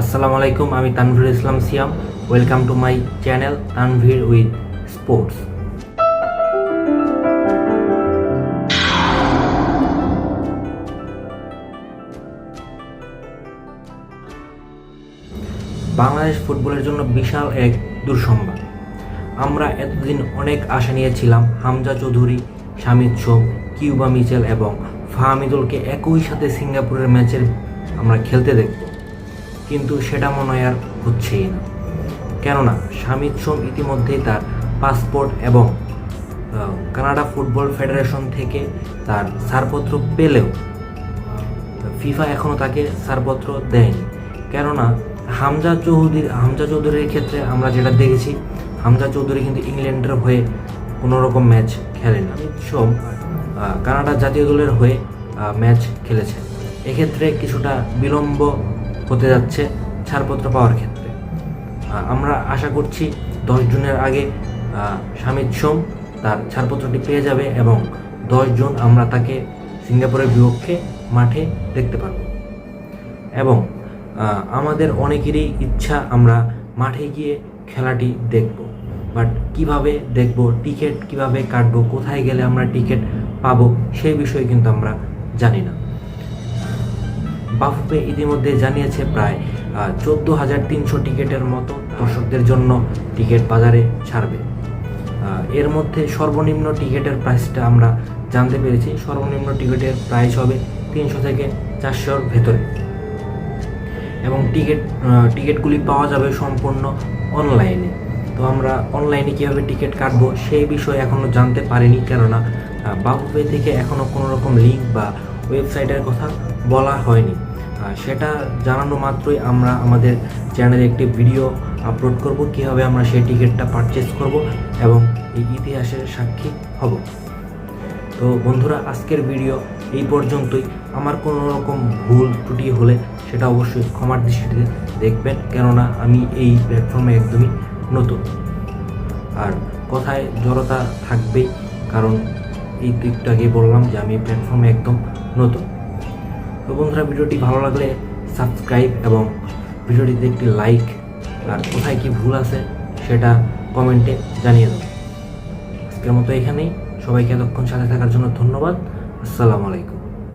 আসসালামু আলাইকুম, আমি Tanvir Islam Siam. Welcome to my channel Tanvir with sports Bangladesh ফুটবলের জন্য বিশাল এক দুঃসংবাদ। আমরা এতদিন অনেক আশা নিয়েছিলাম হামজা চৌধুরী, শামিদ সোম কিউবা মিচেল এবং ফাহামিদুলকে একই সাথে সিঙ্গাপুরের ম্যাচের আমরা খেলতে দেখব। কিন্তু সেটা মনে হয় আর হচ্ছেই না। কেননা শামিদ সোম ইতিমধ্যেই তার পাসপোর্ট এবং কানাডা ফুটবল ফেডারেশন থেকে তার ছাড়পত্র পেলেও ফিফা এখনও তাকে ছাড়পত্র দেয়নি। কেননা হামজা চৌধুরীর হামজা চৌধুরীর ক্ষেত্রে আমরা যেটা দেখেছি, হামজা চৌধুরী কিন্তু ইংল্যান্ডের হয়ে কোনো রকম ম্যাচ খেলেন। অমিত সোম কানাডা জাতীয় দলের হয়ে ম্যাচ খেলেছে। এক্ষেত্রে কিছুটা বিলম্ব হতে যাচ্ছে ছাড়পত্র পাওয়ার ক্ষেত্রে। আমরা আশা করছি দশ জুনের আগে শামিদ সোম তার ছাড়পত্রটি পেয়ে যাবে এবং দশ জুন আমরা তাকে সিঙ্গাপুরের বিপক্ষে মাঠে দেখতে পারব। এবং আমাদের অনেকেরই ইচ্ছা আমরা মাঠে গিয়ে খেলাটি দেখব। বাট কীভাবে দেখব, টিকিট কীভাবে কাটবো, কোথায় গেলে আমরা টিকিট পাবো, সেই বিষয়ে কিন্তু আমরা জানি না। বাফুফে ইতিমধ্যে জানিয়েছে প্রায় চোদ্দ হাজার তিনশো টিকিটের মতো দর্শকদের জন্য টিকিট বাজারে ছাড়বে। এর মধ্যে সর্বনিম্ন টিকিটের প্রাইসটা আমরা জানতে পেরেছি। সর্বনিম্ন টিকিটের প্রাইস হবে তিনশো থেকে চারশোর ভেতরে। এবং টিকিট টিকিটগুলি পাওয়া যাবে সম্পূর্ণ অনলাইনে। তো আমরা অনলাইনে কীভাবে টিকিট কাটবো সেই বিষয়ে এখনও জানতে পারিনি, কেননা বাফুফে থেকে এখনও কোনো রকম লিঙ্ক বা ওয়েবসাইটের কথা বলা হয়নি। সেটা জানানো মাত্রই আমরা আমাদের চ্যানেলে একটি ভিডিও আপলোড করব, কীভাবে আমরা সেই টিকিটটা পারচেস করব এবং এই ইতিহাসের সাক্ষী হব। তো বন্ধুরা, আজকের ভিডিও এই পর্যন্তই। আমার কোনো রকম ভুল ত্রুটি হলে সেটা অবশ্যই ক্ষমার দৃষ্টিতে দেখবেন, কেননা আমি এই প্ল্যাটফর্মে একদমই নতুন। আর কথায় জড়তা থাকবেই, কারণ এই দিকটা আগে বললাম যে আমি প্ল্যাটফর্মে একদম নতুন। তো বন্ধুরা, ভিডিওটি ভালো লাগলে সাবস্ক্রাইব এবং ভিডিওটিতে একটি লাইক আর কোথায় কি ভুল আছে সেটা কমেন্টে জানিয়ে দেবো আজকের মতো এখানেই। সবাইকে এতক্ষণ সাথে থাকার জন্য ধন্যবাদ। আসসালামু আলাইকুম।